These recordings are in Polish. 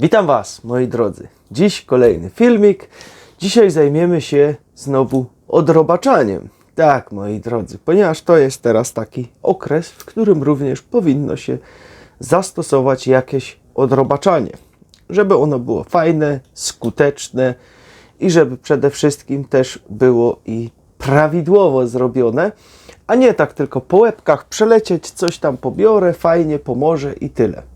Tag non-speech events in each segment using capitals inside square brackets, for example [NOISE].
Witam Was, moi drodzy. Dziś kolejny filmik. Dzisiaj zajmiemy się znowu odrobaczaniem. Tak, moi drodzy, ponieważ to jest teraz taki okres, w którym również powinno się zastosować jakieś odrobaczanie. Żeby ono było fajne, skuteczne i żeby przede wszystkim też było i prawidłowo zrobione, a nie tak tylko po łebkach przelecieć, coś tam pobiorę, fajnie pomoże i tyle.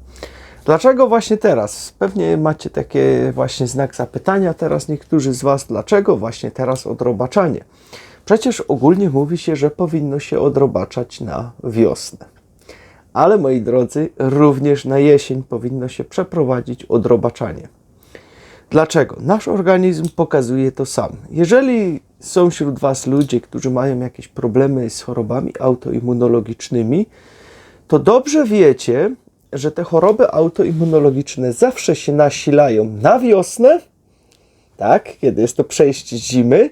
Dlaczego właśnie teraz? Pewnie macie takie właśnie znak zapytania teraz niektórzy z Was, dlaczego właśnie teraz odrobaczanie? Przecież ogólnie mówi się, że powinno się odrobaczać na wiosnę. Ale moi drodzy, również na jesień powinno się przeprowadzić odrobaczanie. Dlaczego? Nasz organizm pokazuje to sam. Jeżeli są wśród Was ludzie, którzy mają jakieś problemy z chorobami autoimmunologicznymi, to dobrze wiecie, że te choroby autoimmunologiczne zawsze się nasilają na wiosnę, tak, kiedy jest to przejście zimy,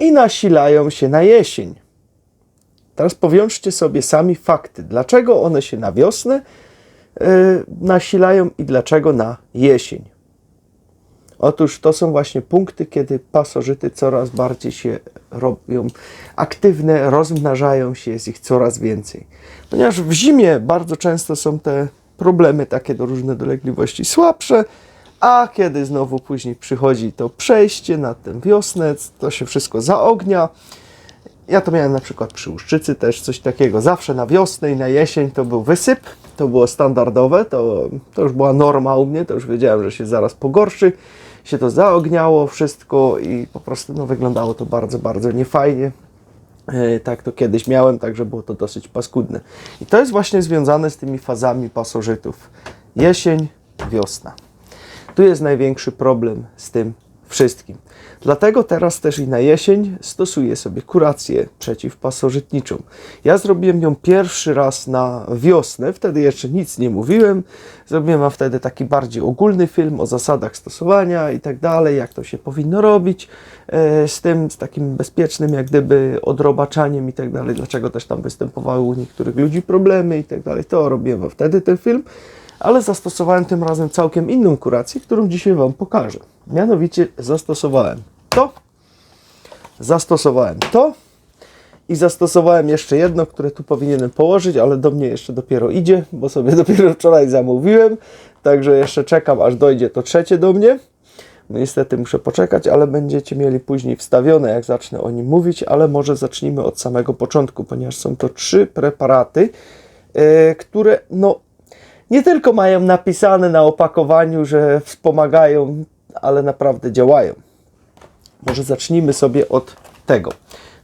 i nasilają się na jesień. Teraz powiążcie sobie sami fakty, dlaczego one się na wiosnę yy, nasilają i dlaczego na jesień. Otóż to są właśnie punkty, kiedy pasożyty coraz bardziej się robią aktywne, rozmnażają się, jest ich coraz więcej. Ponieważ w zimie bardzo często są te problemy takie do różne dolegliwości słabsze, a kiedy znowu później przychodzi to przejście na tę wiosnę, to się wszystko zaognia. Ja to miałem na przykład przy Łuszczycy też coś takiego. Zawsze na wiosnę i na jesień to był wysyp, to było standardowe, to, to już była norma u mnie, to już wiedziałem, że się zaraz pogorszy. Się to zaogniało wszystko i po prostu no, wyglądało to bardzo, bardzo niefajnie. E, Tak to kiedyś miałem, także było to dosyć paskudne. I to jest właśnie związane z tymi fazami pasożytów. Jesień, wiosna. Tu jest największy problem z tym wszystkim. Dlatego teraz też i na jesień stosuję sobie kurację przeciwpasożytniczą. Ja zrobiłem ją pierwszy raz na wiosnę, wtedy jeszcze nic nie mówiłem. Zrobiłem wam wtedy taki bardziej ogólny film o zasadach stosowania i tak dalej, jak to się powinno robić z tym, z takim bezpiecznym jak gdyby odrobaczaniem i tak dalej, dlaczego też tam występowały u niektórych ludzi problemy i tak dalej. To robiłem wtedy ten film ale zastosowałem tym razem całkiem inną kurację, którą dzisiaj Wam pokażę. Mianowicie zastosowałem to, zastosowałem to i zastosowałem jeszcze jedno, które tu powinienem położyć, ale do mnie jeszcze dopiero idzie, bo sobie [LAUGHS] dopiero wczoraj zamówiłem, także jeszcze czekam, aż dojdzie to trzecie do mnie. No niestety muszę poczekać, ale będziecie mieli później wstawione, jak zacznę o nim mówić, ale może zacznijmy od samego początku, ponieważ są to trzy preparaty, yy, które no nie tylko mają napisane na opakowaniu, że wspomagają, ale naprawdę działają. Może zacznijmy sobie od tego.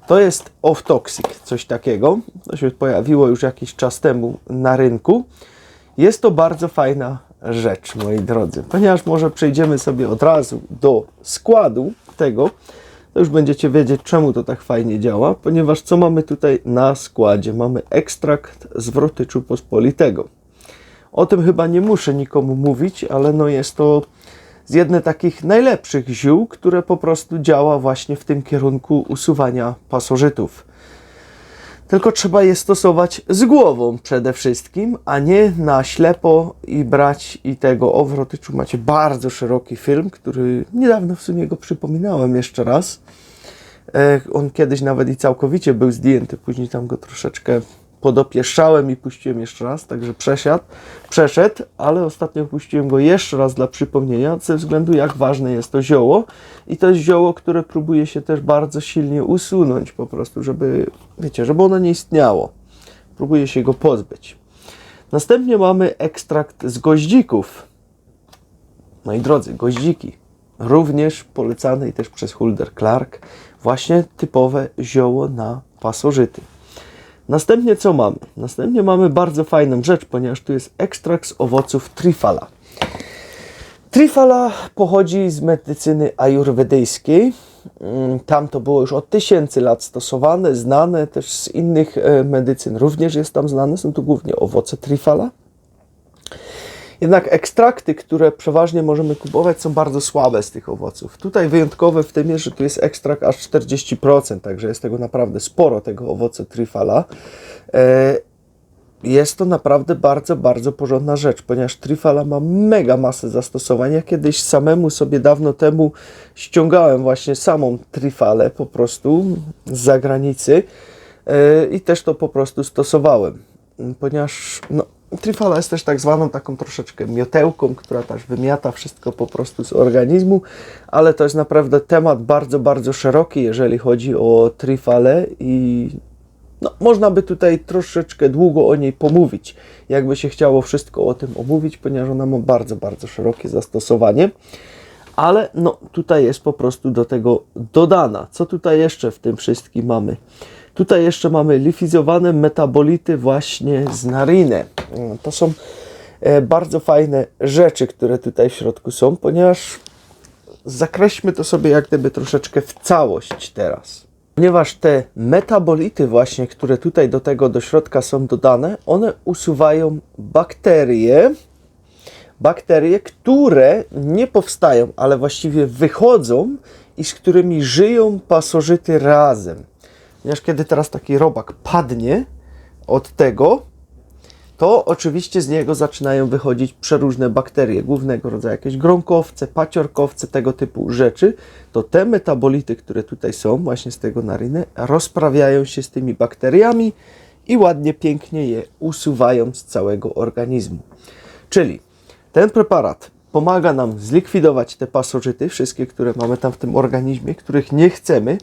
To jest Off-Toxic, coś takiego. To się pojawiło już jakiś czas temu na rynku. Jest to bardzo fajna rzecz, moi drodzy, ponieważ może przejdziemy sobie od razu do składu tego, to już będziecie wiedzieć, czemu to tak fajnie działa, ponieważ co mamy tutaj na składzie? Mamy ekstrakt z wrotyczu pospolitego. O tym chyba nie muszę nikomu mówić, ale no jest to z jedne takich najlepszych ziół, które po prostu działa właśnie w tym kierunku usuwania pasożytów. Tylko trzeba je stosować z głową przede wszystkim, a nie na ślepo i brać i tego. O macie bardzo szeroki film, który niedawno w sumie go przypominałem jeszcze raz. E, On kiedyś nawet i całkowicie był zdjęty, później tam go troszeczkę podopieszczałem i puściłem jeszcze raz, także przesiadł, przeszedł, ale ostatnio puściłem go jeszcze raz dla przypomnienia, ze względu jak ważne jest to zioło i to jest zioło, które próbuje się też bardzo silnie usunąć po prostu, żeby, wiecie, żeby ono nie istniało. Próbuje się go pozbyć. Następnie mamy ekstrakt z goździków. Moi drodzy, goździki, również polecanej też przez Hulder Clark, właśnie typowe zioło na pasożyty. Następnie co mamy? Następnie mamy bardzo fajną rzecz, ponieważ tu jest ekstrakt z owoców trifala. Trifala pochodzi z medycyny ajurwedyjskiej. Mm, Tam to było już od tysięcy lat stosowane, znane też z innych e, medycyn. Również jest tam znane, są to głównie owoce trifala. Jednak ekstrakty, które przeważnie możemy kupować, są bardzo słabe z tych owoców. Tutaj wyjątkowe w tym jest, że tu jest ekstrakt aż 40%, także jest tego naprawdę sporo, tego owoce trifala. E, jest to naprawdę bardzo, bardzo porządna rzecz, ponieważ Trifala ma mega masę zastosowań. Ja kiedyś samemu sobie dawno temu ściągałem właśnie samą Trifalę po prostu z zagranicy yy, i też to po prostu stosowałem, ponieważ no, Trifala jest też tak zwaną taką troszeczkę miotełką, która też wymiata wszystko po prostu z organizmu, ale to jest naprawdę temat bardzo, bardzo szeroki, jeżeli chodzi o Trifalę i no, można by tutaj troszeczkę długo o niej pomówić, jakby się chciało wszystko o tym omówić, ponieważ ona ma bardzo, bardzo szerokie zastosowanie. Ale no, tutaj jest po prostu do tego dodana. Co tutaj jeszcze w tym wszystkim mamy? Tutaj jeszcze mamy lifizowane metabolity właśnie z nariny. To są e, bardzo fajne rzeczy, które tutaj w środku są, ponieważ zakreślmy to sobie jak gdyby troszeczkę w całość teraz. Ponieważ te metabolity właśnie, które tutaj do tego do środka są dodane, one usuwają bakterie, bakterie, które nie powstają, ale właściwie wychodzą i z którymi żyją pasożyty razem. Ponieważ kiedy teraz taki robak padnie od tego, to oczywiście z niego zaczynają wychodzić przeróżne bakterie, głównego rodzaju jakieś grąkowce, paciorkowce, tego typu rzeczy, to te metabolity, które tutaj są, właśnie z tego naryny, rozprawiają się z tymi bakteriami i ładnie, pięknie je usuwają z całego organizmu. Czyli ten preparat pomaga nam zlikwidować te pasożyty, wszystkie, które mamy tam w tym organizmie, których nie chcemy.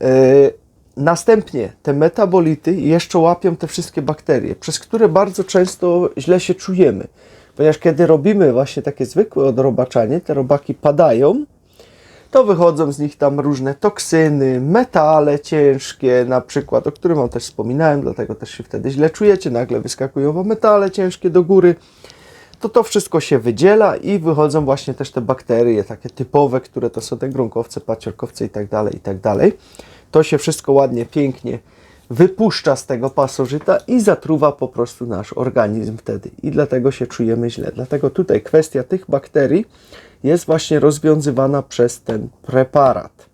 Yy, Następnie te metabolity jeszcze łapią te wszystkie bakterie, przez które bardzo często źle się czujemy. Ponieważ kiedy robimy właśnie takie zwykłe odrobaczanie, te robaki padają, to wychodzą z nich tam różne toksyny, metale ciężkie, na przykład, o którym Wam też wspominałem, dlatego też się wtedy źle czujecie, nagle wyskakują Wam metale ciężkie do góry. To to wszystko się wydziela i wychodzą właśnie też te bakterie, takie typowe, które to są te grunkowce, paciorkowce i tak dalej, i tak dalej to się wszystko ładnie, pięknie wypuszcza z tego pasożyta i zatruwa po prostu nasz organizm wtedy. I dlatego się czujemy źle. Dlatego tutaj kwestia tych bakterii jest właśnie rozwiązywana przez ten preparat.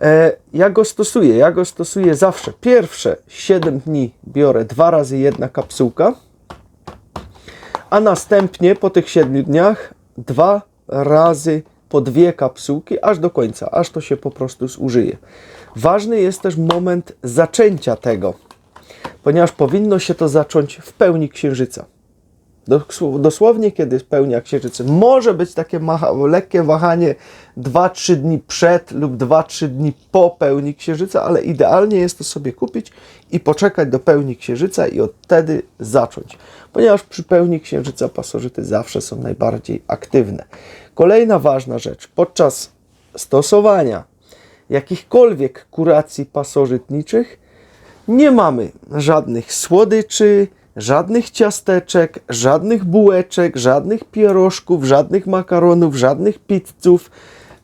E, ja go stosuję. Ja go stosuję zawsze. Pierwsze 7 dni biorę dwa razy jedna kapsułka, a następnie po tych 7 dniach dwa razy po dwie kapsułki, aż do końca, aż to się po prostu zużyje. Ważny jest też moment zaczęcia tego, ponieważ powinno się to zacząć w pełni księżyca. Dosłownie, kiedy spełnia księżyca. Może być takie lekkie wahanie 2-3 dni przed lub 2-3 dni po pełni księżyca, ale idealnie jest to sobie kupić i poczekać do pełni księżyca i od wtedy zacząć. Ponieważ przy pełni księżyca pasożyty zawsze są najbardziej aktywne. Kolejna ważna rzecz. Podczas stosowania jakichkolwiek kuracji pasożytniczych nie mamy żadnych słodyczy, żadnych ciasteczek, żadnych bułeczek, żadnych pierożków, żadnych makaronów, żadnych pizzów,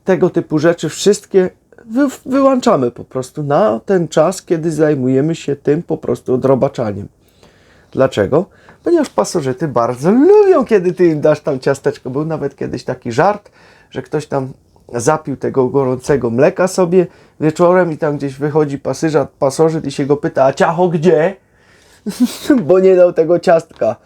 tego typu rzeczy. Wszystkie wy, wyłączamy po prostu na ten czas, kiedy zajmujemy się tym po prostu odrobaczaniem. Dlaczego? Ponieważ pasożyty bardzo lubią, kiedy ty im dasz tam ciasteczko. Był nawet kiedyś taki żart, że ktoś tam zapił tego gorącego mleka sobie wieczorem i tam gdzieś wychodzi pasyża, pasożyt i się go pyta, a ciacho gdzie? [LAUGHS] Bo nie dał tego ciastka.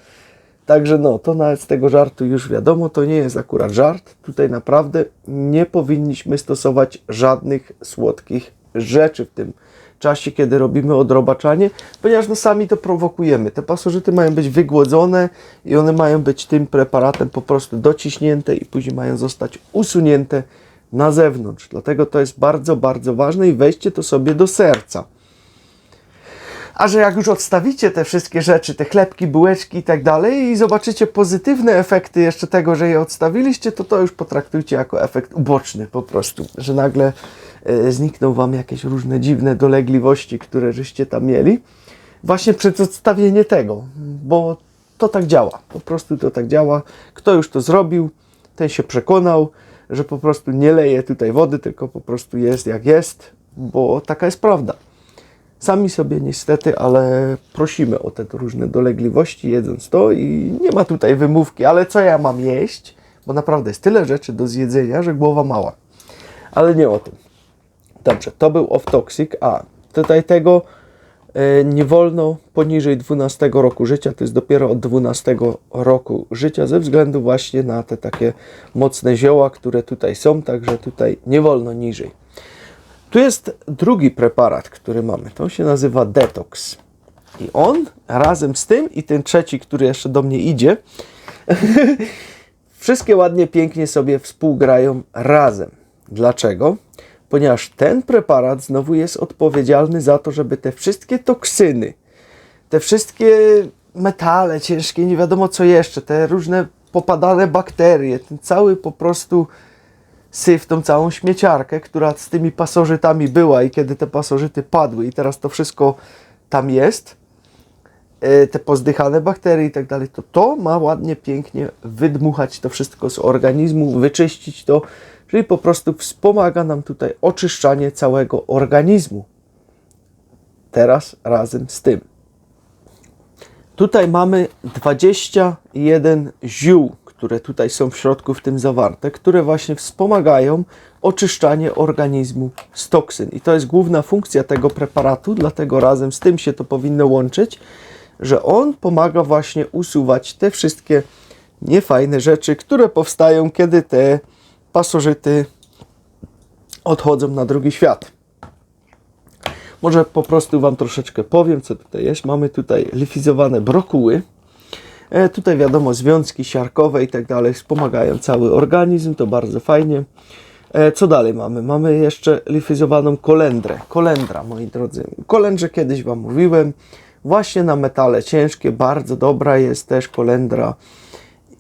Także no, to nawet z tego żartu już wiadomo, to nie jest akurat żart. Tutaj naprawdę nie powinniśmy stosować żadnych słodkich rzeczy w tym czasie, kiedy robimy odrobaczanie, ponieważ no sami to prowokujemy. Te pasożyty mają być wygłodzone i one mają być tym preparatem po prostu dociśnięte i później mają zostać usunięte na zewnątrz. Dlatego to jest bardzo, bardzo ważne i weźcie to sobie do serca. A że jak już odstawicie te wszystkie rzeczy, te chlebki, bułeczki i tak dalej i zobaczycie pozytywne efekty jeszcze tego, że je odstawiliście, to to już potraktujcie jako efekt uboczny po prostu, że nagle e, znikną Wam jakieś różne dziwne dolegliwości, które żeście tam mieli. Właśnie przez odstawienie tego, bo to tak działa, po prostu to tak działa. Kto już to zrobił, ten się przekonał, że po prostu nie leje tutaj wody, tylko po prostu jest jak jest, bo taka jest prawda. Sami sobie niestety, ale prosimy o te różne dolegliwości jedząc to i nie ma tutaj wymówki, ale co ja mam jeść? Bo naprawdę jest tyle rzeczy do zjedzenia, że głowa mała. Ale nie o tym. Dobrze, to był off-toxic. A, tutaj tego Nie wolno poniżej 12 roku życia, to jest dopiero od 12 roku życia, ze względu właśnie na te takie mocne zioła, które tutaj są, także tutaj nie wolno niżej. Tu jest drugi preparat, który mamy. To się nazywa Detox. I on razem z tym i ten trzeci, który jeszcze do mnie idzie, [LAUGHS] wszystkie ładnie, pięknie sobie współgrają razem. Dlaczego? Ponieważ ten preparat znowu jest odpowiedzialny za to, żeby te wszystkie toksyny, te wszystkie metale ciężkie, nie wiadomo co jeszcze, te różne popadane bakterie, ten cały po prostu syf, tą całą śmieciarkę, która z tymi pasożytami była i kiedy te pasożyty padły i teraz to wszystko tam jest, e, te pozdychane bakterie i tak dalej, to to ma ładnie, pięknie wydmuchać to wszystko z organizmu, wyczyścić to, czyli po prostu wspomaga nam tutaj oczyszczanie całego organizmu. Teraz razem z tym. Tutaj mamy 21 ziół, które tutaj są w środku w tym zawarte, które właśnie wspomagają oczyszczanie organizmu z toksyn. I to jest główna funkcja tego preparatu, dlatego razem z tym się to powinno łączyć, że on pomaga właśnie usuwać te wszystkie niefajne rzeczy, które powstają, kiedy te pasożyty odchodzą na drugi świat. Może po prostu Wam troszeczkę powiem, co tutaj jest. Mamy tutaj lifizowane brokuły. E, tutaj wiadomo, związki siarkowe i tak dalej wspomagają cały organizm, to bardzo fajnie. E, co dalej mamy? Mamy jeszcze lifizowaną kolendrę. Kolendra, moi drodzy. Kolendrze kiedyś Wam mówiłem. Właśnie na metale ciężkie, bardzo dobra jest też kolendra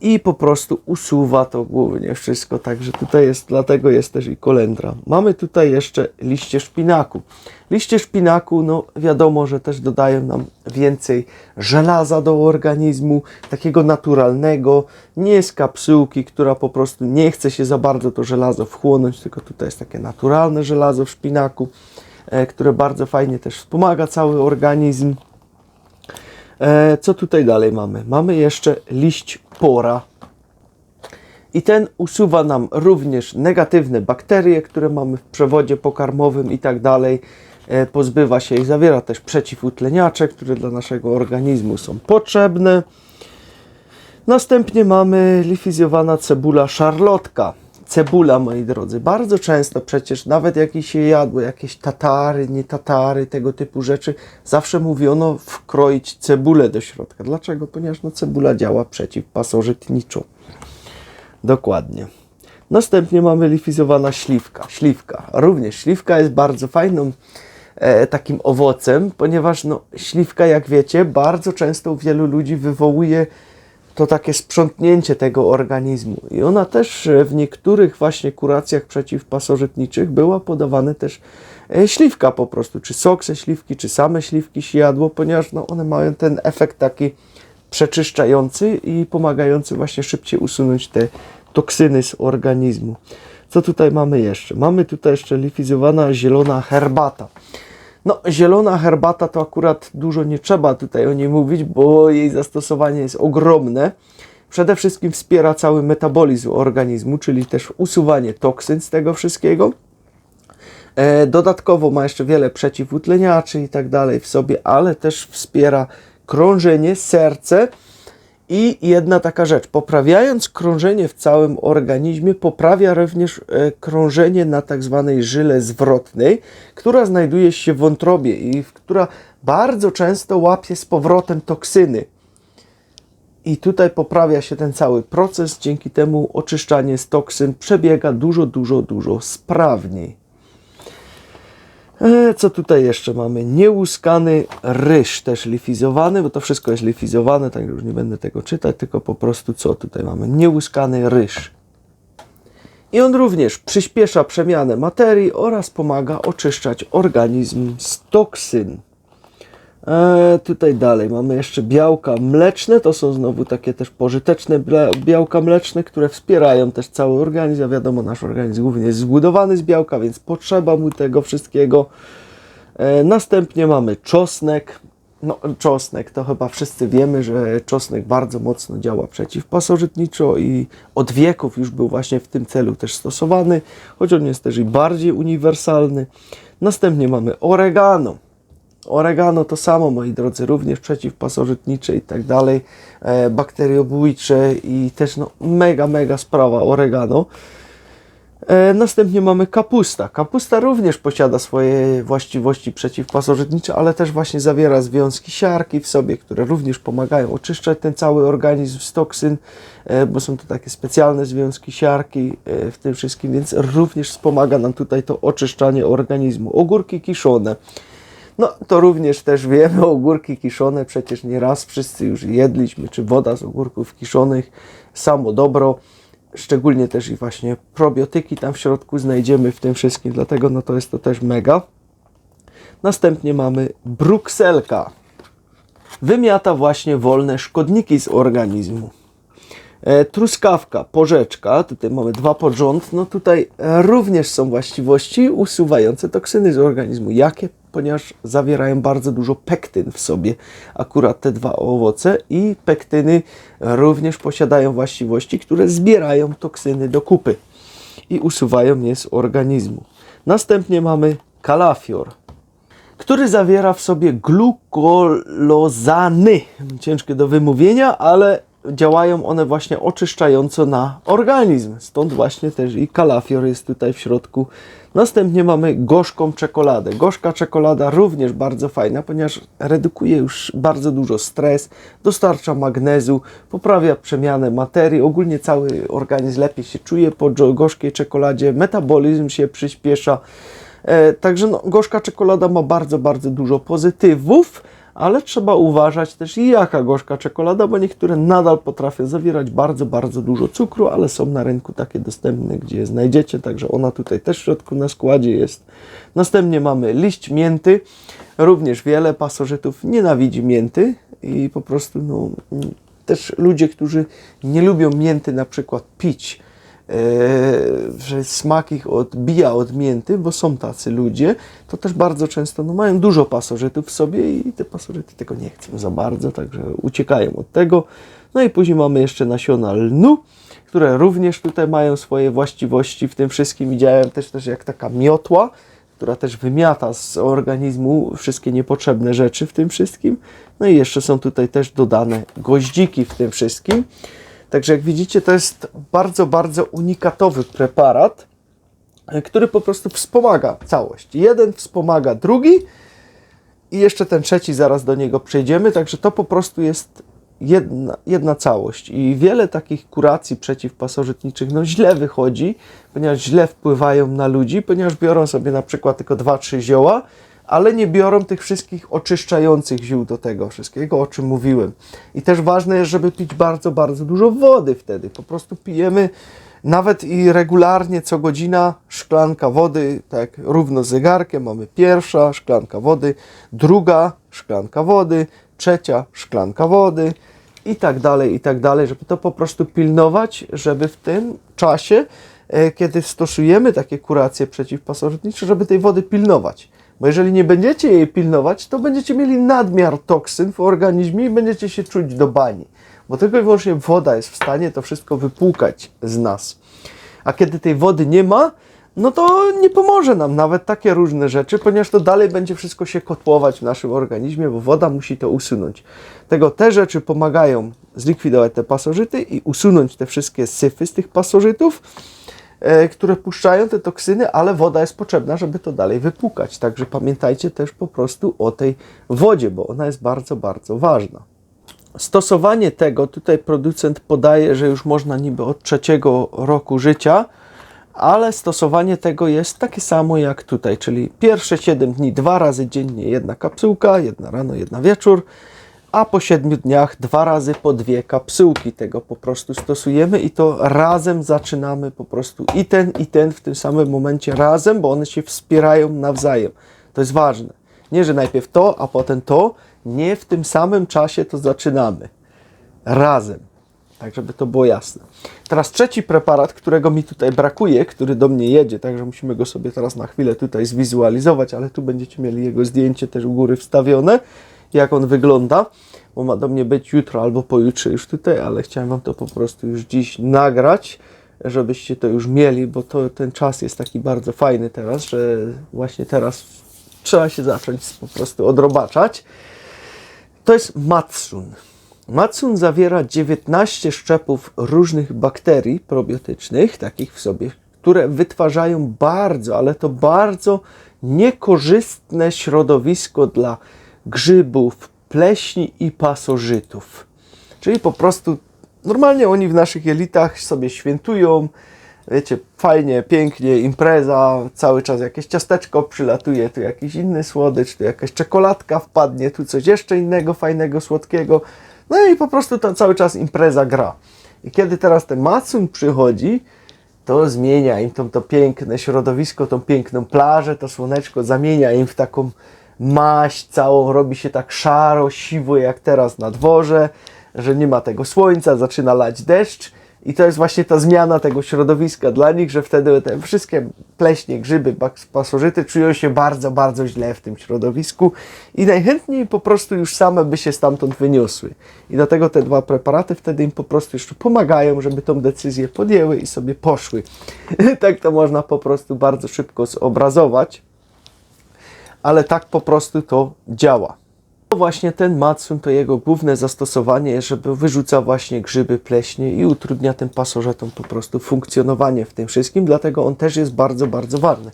i po prostu usuwa to głównie wszystko. Także tutaj jest, dlatego jest też i kolendra. Mamy tutaj jeszcze liście szpinaku. Liście szpinaku, no wiadomo, że też dodają nam więcej żelaza do organizmu, takiego naturalnego, nie z kapsułki, która po prostu nie chce się za bardzo to żelazo wchłonąć, tylko tutaj jest takie naturalne żelazo w szpinaku, e, które bardzo fajnie też wspomaga cały organizm. E, co tutaj dalej mamy? Mamy jeszcze liść pora. I ten usuwa nam również negatywne bakterie, które mamy w przewodzie pokarmowym i tak dalej. E, Pozbywa się ich, zawiera też przeciwutleniacze, które dla naszego organizmu są potrzebne. Następnie mamy lifizjowana cebula szarlotka. Cebula, moi drodzy, bardzo często przecież nawet jak się jadło jakieś tatary, nie tatary, tego typu rzeczy, zawsze mówiono wkroić cebulę do środka. Dlaczego? Ponieważ no, cebula działa przeciwpasożytniczo. Dokładnie. Następnie mamy lifizowana śliwka. Śliwka. Również śliwka jest bardzo fajną e, takim owocem, ponieważ no, śliwka, jak wiecie, bardzo często u wielu ludzi wywołuje to takie sprzątnięcie tego organizmu. I ona też e, w niektórych właśnie kuracjach przeciwpasożytniczych była podawane też e, śliwka po prostu, czy sok ze śliwki, czy same śliwki się jadło, ponieważ no, one mają ten efekt taki przeczyszczający i pomagający właśnie szybciej usunąć te toksyny z organizmu. Co tutaj mamy jeszcze? Mamy tutaj jeszcze lifizowana zielona herbata. No, zielona herbata to akurat dużo nie trzeba tutaj o niej mówić, bo jej zastosowanie jest ogromne. Przede wszystkim wspiera cały metabolizm organizmu, czyli też usuwanie toksyn z tego wszystkiego. E, Dodatkowo ma jeszcze wiele przeciwutleniaczy i tak dalej w sobie, ale też wspiera krążenie, serce i jedna taka rzecz, poprawiając krążenie w całym organizmie, poprawia również e, krążenie na tak zwanej żyle zwrotnej, która znajduje się w wątrobie i która bardzo często łapie z powrotem toksyny. I tutaj poprawia się ten cały proces, dzięki temu oczyszczanie z toksyn przebiega dużo, dużo, dużo sprawniej. E, Co tutaj jeszcze mamy? Niełuskany ryż też lifizowany, bo to wszystko jest lifizowane, tak już nie będę tego czytać, tylko po prostu co tutaj mamy? Niełuskany ryż. I on również przyspiesza przemianę materii oraz pomaga oczyszczać organizm z toksyn. E, tutaj dalej mamy jeszcze białka mleczne, to są znowu takie też pożyteczne białka mleczne, które wspierają też cały organizm, a wiadomo nasz organizm głównie jest zbudowany z białka, więc potrzeba mu tego wszystkiego. E, następnie mamy czosnek. No, czosnek to chyba wszyscy wiemy, że czosnek bardzo mocno działa przeciwpasożytniczo i od wieków już był właśnie w tym celu też stosowany, choć on jest też i bardziej uniwersalny. Następnie mamy oregano. Oregano to samo, moi drodzy, również przeciwpasożytnicze i tak dalej, e, bakteriobójcze i też no, mega, mega sprawa oregano. E, Następnie mamy kapusta. Kapusta również posiada swoje właściwości przeciwpasożytnicze, ale też właśnie zawiera związki siarki w sobie, które również pomagają oczyszczać ten cały organizm z toksyn, e, bo są to takie specjalne związki siarki e, w tym wszystkim, więc również wspomaga nam tutaj to oczyszczanie organizmu. Ogórki kiszone. No, to również też wiemy, ogórki kiszone, przecież nieraz wszyscy już jedliśmy, czy woda z ogórków kiszonych, samo dobro szczególnie też i właśnie probiotyki tam w środku znajdziemy w tym wszystkim, dlatego no to jest to też mega. Następnie mamy brukselka. Wymiata właśnie wolne szkodniki z organizmu. E, truskawka, porzeczka, tutaj mamy dwa podrząd, no tutaj e, również są właściwości usuwające toksyny z organizmu. Jakie? Ponieważ zawierają bardzo dużo pektyn w sobie, akurat te dwa owoce i pektyny również posiadają właściwości, które zbierają toksyny do kupy i usuwają je z organizmu. Następnie mamy kalafior, który zawiera w sobie glukolozany. Ciężkie do wymówienia, ale działają one właśnie oczyszczająco na organizm. Stąd właśnie też i kalafior jest tutaj w środku. Następnie mamy gorzką czekoladę. Gorzka czekolada również bardzo fajna, ponieważ redukuje już bardzo dużo stres, dostarcza magnezu, poprawia przemianę materii, ogólnie cały organizm lepiej się czuje po gorzkiej czekoladzie, metabolizm się przyspiesza. E, Także no, gorzka czekolada ma bardzo, bardzo dużo pozytywów, ale trzeba uważać też jaka gorzka czekolada, bo niektóre nadal potrafią zawierać bardzo, bardzo dużo cukru, ale są na rynku takie dostępne, gdzie je znajdziecie, także ona tutaj też w środku na składzie jest. Następnie mamy liść mięty, również wiele pasożytów nienawidzi mięty i po prostu no, mm, też ludzie, którzy nie lubią mięty na przykład pić, że smak ich odbija od mięty, bo są tacy ludzie, to też bardzo często no, mają dużo pasożytów w sobie i te pasożyty tego nie chcą za bardzo, także uciekają od tego. No i później mamy jeszcze nasiona lnu, które również tutaj mają swoje właściwości w tym wszystkim i działają też, też jak taka miotła, która też wymiata z organizmu wszystkie niepotrzebne rzeczy w tym wszystkim. No i jeszcze są tutaj też dodane goździki w tym wszystkim. Także jak widzicie, to jest bardzo, bardzo unikatowy preparat, e, który po prostu wspomaga całość. Jeden wspomaga drugi i jeszcze ten trzeci, zaraz do niego przejdziemy. Także to po prostu jest jedna, jedna całość. I wiele takich kuracji przeciwpasożytniczych no źle wychodzi, ponieważ źle wpływają na ludzi, ponieważ biorą sobie na przykład tylko dwa, trzy zioła, ale nie biorą tych wszystkich oczyszczających ziół do tego wszystkiego, o czym mówiłem. I też ważne jest, żeby pić bardzo, bardzo dużo wody wtedy. Po prostu pijemy nawet i regularnie co godzina szklanka wody, tak równo z zegarkiem. Mamy pierwsza szklanka wody, druga szklanka wody, trzecia szklanka wody i tak dalej, i tak dalej, żeby to po prostu pilnować, żeby w tym czasie, e, kiedy stosujemy takie kuracje przeciwpasożytnicze, żeby tej wody pilnować. Bo jeżeli nie będziecie jej pilnować, to będziecie mieli nadmiar toksyn w organizmie i będziecie się czuć do bani. Bo tylko i wyłącznie woda jest w stanie to wszystko wypłukać z nas. A kiedy tej wody nie ma, no to nie pomoże nam nawet takie różne rzeczy, ponieważ to dalej będzie wszystko się kotłować w naszym organizmie, bo woda musi to usunąć. Tego te rzeczy pomagają zlikwidować te pasożyty i usunąć te wszystkie syfy z tych pasożytów, które puszczają te toksyny, ale woda jest potrzebna, żeby to dalej wypłukać. Także pamiętajcie też po prostu o tej wodzie, bo ona jest bardzo, bardzo ważna. Stosowanie tego, tutaj producent podaje, że już można niby od trzeciego roku życia, ale stosowanie tego jest takie samo jak tutaj, czyli pierwsze 7 dni, dwa razy dziennie jedna kapsułka, jedna rano, jedna wieczór, a po 7 dniach dwa razy po dwie kapsułki tego po prostu stosujemy i to razem zaczynamy po prostu i ten, i ten w tym samym momencie razem, bo one się wspierają nawzajem. To jest ważne. Nie, że najpierw to, a potem to. Nie w tym samym czasie to zaczynamy. Razem. Tak, żeby to było jasne. Teraz trzeci preparat, którego mi tutaj brakuje, który do mnie jedzie, także musimy go sobie teraz na chwilę tutaj zwizualizować, ale tu będziecie mieli jego zdjęcie też u góry wstawione, jak on wygląda, bo ma do mnie być jutro albo pojutrze już tutaj, ale chciałem Wam to po prostu już dziś nagrać, żebyście to już mieli, bo to, ten czas jest taki bardzo fajny teraz, że właśnie teraz trzeba się zacząć po prostu odrobaczać. To jest Matsun. Matsun zawiera 19 szczepów różnych bakterii probiotycznych, takich w sobie, które wytwarzają bardzo, ale to bardzo niekorzystne środowisko dla grzybów, pleśni i pasożytów. Czyli po prostu normalnie oni w naszych jelitach sobie świętują, wiecie, fajnie, pięknie, impreza, cały czas jakieś ciasteczko przylatuje, tu jakiś inny słodycz, tu jakaś czekoladka wpadnie, tu coś jeszcze innego, fajnego, słodkiego. No i po prostu tam cały czas impreza gra. I kiedy teraz ten Matsun przychodzi, to zmienia im to, to piękne środowisko, tą piękną plażę, to słoneczko zamienia im w taką maść całą, robi się tak szaro, siwo jak teraz na dworze, że nie ma tego słońca, zaczyna lać deszcz i to jest właśnie ta zmiana tego środowiska dla nich, że wtedy te wszystkie pleśnie, grzyby, pasożyty czują się bardzo, bardzo źle w tym środowisku i najchętniej po prostu już same by się stamtąd wyniosły. I dlatego te dwa preparaty wtedy im po prostu jeszcze pomagają, żeby tą decyzję podjęły i sobie poszły. [LAUGHS] tak to można po prostu bardzo szybko zobrazować, ale tak po prostu to działa. To właśnie ten Matsun to jego główne zastosowanie, żeby wyrzuca właśnie grzyby, pleśnie i utrudnia tym pasożytom po prostu funkcjonowanie w tym wszystkim, dlatego on też jest bardzo, bardzo ważny.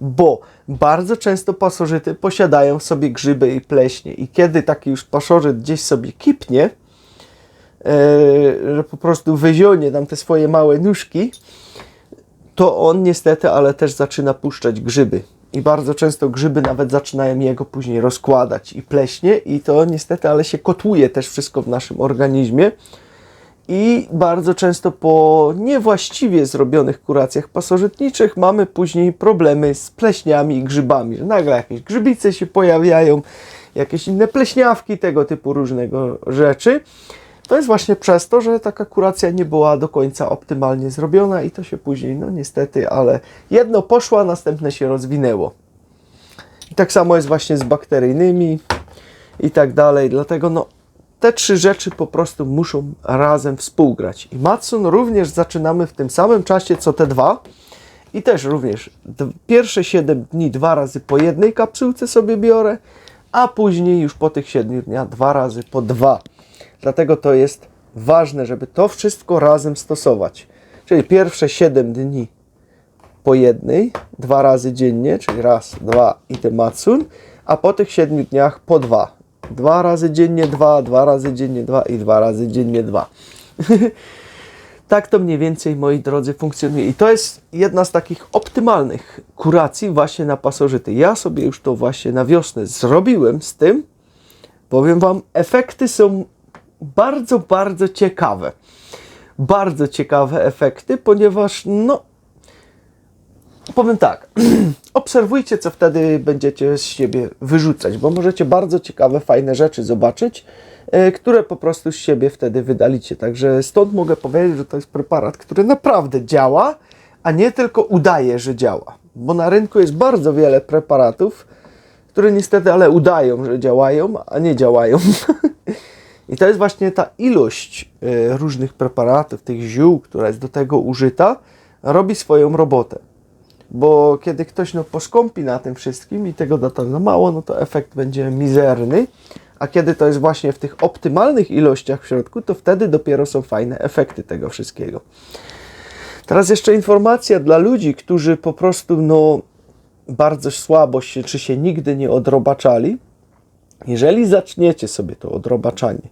Bo bardzo często pasożyty posiadają w sobie grzyby i pleśnie i kiedy taki już pasożyt gdzieś sobie kipnie, e, że po prostu wyzionie tam te swoje małe nóżki, to on niestety, ale też zaczyna puszczać grzyby. I bardzo często grzyby nawet zaczynają jego później rozkładać i pleśnie, i to niestety, ale się kotłuje też wszystko w naszym organizmie. I bardzo często po niewłaściwie zrobionych kuracjach pasożytniczych mamy później problemy z pleśniami i grzybami, że nagle jakieś grzybice się pojawiają, jakieś inne pleśniawki, tego typu różnego rzeczy. To jest właśnie przez to, że taka kuracja nie była do końca optymalnie zrobiona i to się później, no niestety, ale jedno poszło, a następne się rozwinęło. I tak samo jest właśnie z bakteryjnymi i tak dalej. Dlatego no, te trzy rzeczy po prostu muszą razem współgrać. I Matsun również zaczynamy w tym samym czasie co te dwa. I też również pierwsze 7 dni dwa razy po jednej kapsułce sobie biorę, a później już po tych 7 dniach dwa razy po dwa. Dlatego to jest ważne, żeby to wszystko razem stosować. Czyli pierwsze 7 dni po jednej, dwa razy dziennie, czyli raz, dwa i ten Matsun, a po tych 7 dniach po dwa. Dwa razy dziennie dwa, dwa razy dziennie dwa i dwa razy dziennie dwa. [LAUGHS] tak to mniej więcej, moi drodzy, funkcjonuje. I to jest jedna z takich optymalnych kuracji właśnie na pasożyty. Ja sobie już to właśnie na wiosnę zrobiłem z tym. Powiem Wam, efekty są bardzo, bardzo ciekawe. Bardzo ciekawe efekty, ponieważ no, powiem tak, [CLEARS THROAT] obserwujcie, co wtedy będziecie z siebie wyrzucać, bo możecie bardzo ciekawe, fajne rzeczy zobaczyć, e, które po prostu z siebie wtedy wydalicie. Także stąd mogę powiedzieć, że to jest preparat, który naprawdę działa, a nie tylko udaje, że działa. Bo na rynku jest bardzo wiele preparatów, które niestety ale udają, że działają, a nie działają. [LAUGHS] I to jest właśnie ta ilość e, różnych preparatów, tych ziół, która jest do tego użyta, robi swoją robotę. Bo kiedy ktoś no, poskąpi na tym wszystkim i tego da tam za mało, no to efekt będzie mizerny. A kiedy to jest właśnie w tych optymalnych ilościach w środku, to wtedy dopiero są fajne efekty tego wszystkiego. Teraz jeszcze informacja dla ludzi, którzy po prostu no, bardzo słabo się, czy się nigdy nie odrobaczali. Jeżeli zaczniecie sobie to odrobaczanie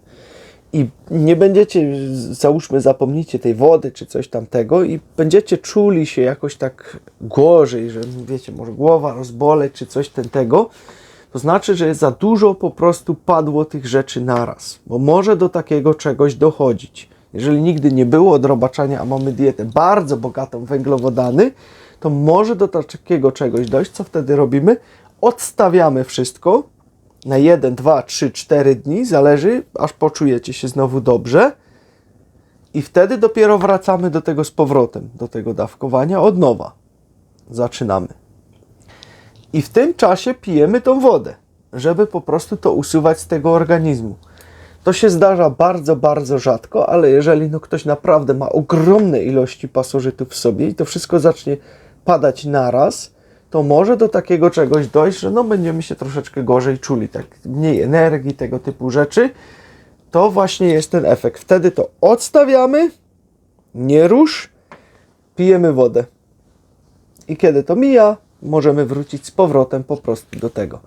i nie będziecie, załóżmy, zapomnicie tej wody czy coś tamtego i będziecie czuli się jakoś tak gorzej, że wiecie, może głowa rozboleć czy coś ten tego, to znaczy, że za dużo po prostu padło tych rzeczy naraz, bo może do takiego czegoś dochodzić. Jeżeli nigdy nie było odrobaczania, a mamy dietę bardzo bogatą węglowodany, to może do takiego czegoś dojść. Co wtedy robimy? Odstawiamy wszystko na 1, 2, 3, 4 dni, zależy, aż poczujecie się znowu dobrze. I wtedy dopiero wracamy do tego z powrotem, do tego dawkowania od nowa. Zaczynamy. I w tym czasie pijemy tą wodę, żeby po prostu to usuwać z tego organizmu. To się zdarza bardzo, bardzo rzadko, ale jeżeli no ktoś naprawdę ma ogromne ilości pasożytów w sobie i to wszystko zacznie padać naraz, to może do takiego czegoś dojść, że no będziemy się troszeczkę gorzej czuli, tak mniej energii, tego typu rzeczy. To właśnie jest ten efekt. Wtedy to odstawiamy, nie rusz, pijemy wodę. I kiedy to mija, możemy wrócić z powrotem po prostu do tego.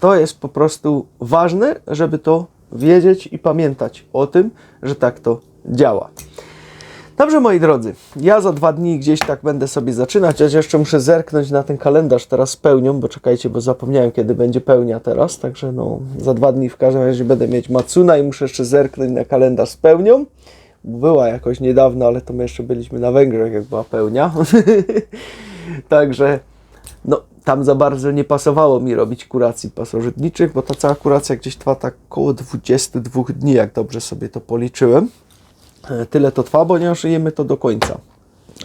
To jest po prostu ważne, żeby to wiedzieć i pamiętać o tym, że tak to działa. Dobrze, moi drodzy, ja za dwa dni gdzieś tak będę sobie zaczynać, chociaż jeszcze muszę zerknąć na ten kalendarz teraz z pełnią, bo czekajcie, bo zapomniałem, kiedy będzie pełnia teraz, także no, za dwa dni w każdym razie będę mieć Macuna i muszę jeszcze zerknąć na kalendarz z pełnią. Była jakoś niedawno, ale to my jeszcze byliśmy na Węgrzech, jak była pełnia. [LAUGHS] także no, tam za bardzo nie pasowało mi robić kuracji pasożytniczych, bo ta cała kuracja gdzieś trwa tak około 22 dni, jak dobrze sobie to policzyłem. E, Tyle to trwa, ponieważ jemy to do końca.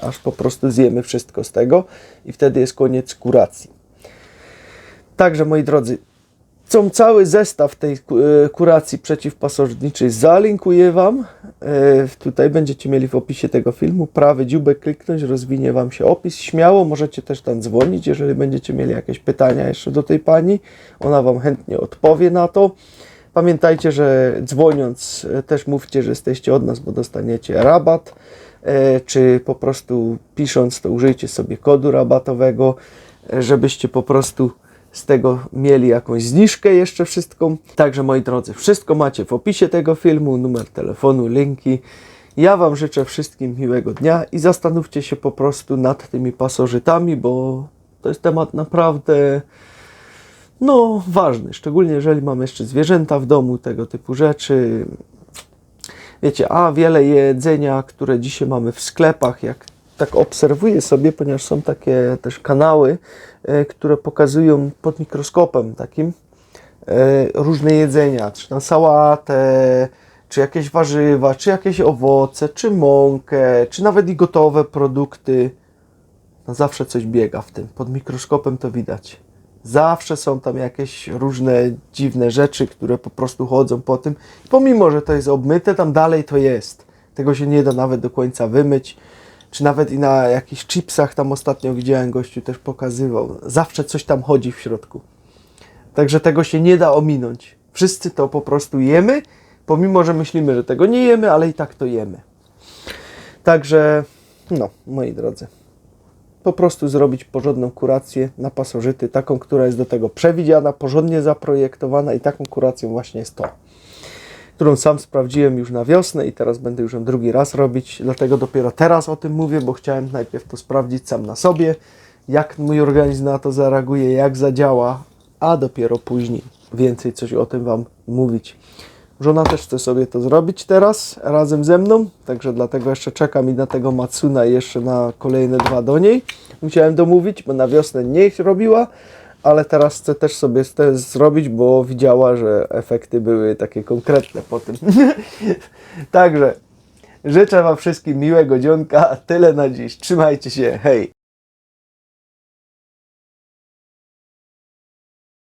Aż po prostu zjemy wszystko z tego i wtedy jest koniec kuracji. Także moi drodzy, cały zestaw tej e, kuracji przeciwpasożytniczej zalinkuję Wam. E, Tutaj będziecie mieli w opisie tego filmu. Prawy dziubek kliknąć, rozwinie Wam się opis. Śmiało możecie też tam dzwonić, jeżeli będziecie mieli jakieś pytania jeszcze do tej pani. Ona Wam chętnie odpowie na to. Pamiętajcie, że dzwoniąc e, też mówcie, że jesteście od nas, bo dostaniecie rabat. E, Czy po prostu pisząc, to użyjcie sobie kodu rabatowego, e, żebyście po prostu z tego mieli jakąś zniżkę jeszcze wszystką. Także moi drodzy, wszystko macie w opisie tego filmu, numer telefonu, linki. Ja Wam życzę wszystkim miłego dnia i zastanówcie się po prostu nad tymi pasożytami, bo to jest temat naprawdę no, ważny, szczególnie jeżeli mamy jeszcze zwierzęta w domu, tego typu rzeczy. Wiecie, a wiele jedzenia, które dzisiaj mamy w sklepach, jak tak obserwuję sobie, ponieważ są takie też kanały, e, które pokazują pod mikroskopem takim e, różne jedzenia, czy na sałatę, czy jakieś warzywa, czy jakieś owoce, czy mąkę, czy nawet i gotowe produkty. No zawsze coś biega w tym. Pod mikroskopem to widać. Zawsze są tam jakieś różne dziwne rzeczy, które po prostu chodzą po tym. Pomimo, że to jest obmyte, tam dalej to jest. Tego się nie da nawet do końca wymyć. Czy nawet i na jakichś chipsach tam ostatnio widziałem, gościu też pokazywał. Zawsze coś tam chodzi w środku. Także tego się nie da ominąć. Wszyscy to po prostu jemy, pomimo, że myślimy, że tego nie jemy, ale i tak to jemy. Także, no, moi drodzy, po prostu zrobić porządną kurację na pasożyty, taką, która jest do tego przewidziana, porządnie zaprojektowana i taką kuracją właśnie jest to, którą sam sprawdziłem już na wiosnę i teraz będę już ją drugi raz robić, dlatego dopiero teraz o tym mówię, bo chciałem najpierw to sprawdzić sam na sobie, jak mój organizm na to zareaguje, jak zadziała, a dopiero później więcej coś o tym Wam mówić. Żona też chce sobie to zrobić teraz razem ze mną, także dlatego jeszcze czekam i na tego Matsuna jeszcze na kolejne dwa do niej. Musiałem domówić, bo na wiosnę nie ich robiła, ale teraz chcę też sobie te zrobić, bo widziała, że efekty były takie konkretne po tym. [LAUGHS] także życzę Wam wszystkim miłego dzionka. Tyle na dziś. Trzymajcie się. Hej!